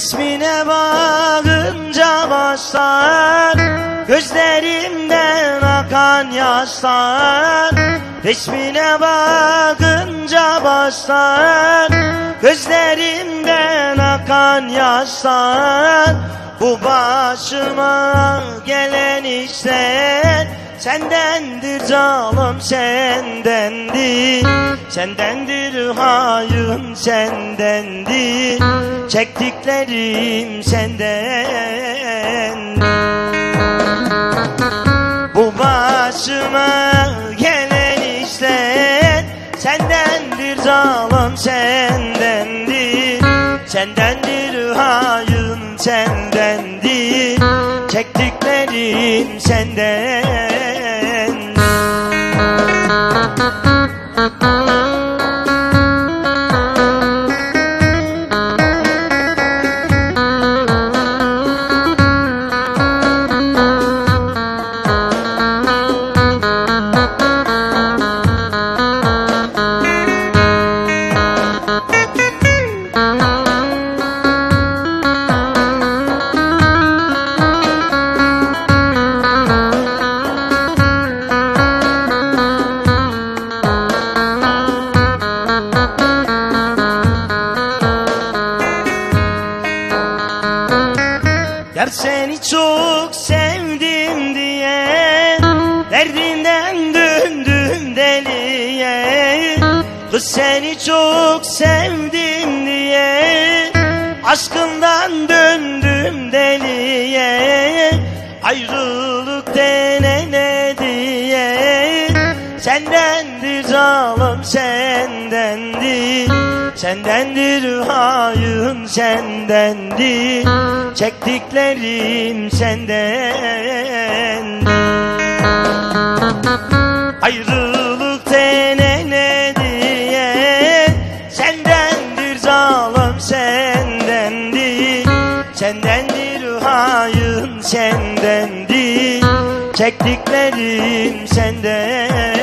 Resmine bakınca başlar Gözlerimden akan yaşlar. Resmine bakınca başlar Gözlerimden akan yaşlar. Bu başıma gelen işler Sendendir canım sendendir. Sendendir hayın sendendir. Çektiklerim senden. Bu başıma gelen işler Sendendir canım sendendir. Sendendir hayın sendendir Çektiklerim senden Kız seni çok sevdim diye Aşkından döndüm deliye Ayrılık dene ne diye. Sendendir canım sendendir Sendendir hayın sendendir. Çektiklerim senden Hayın sendendir Çektiklerim senden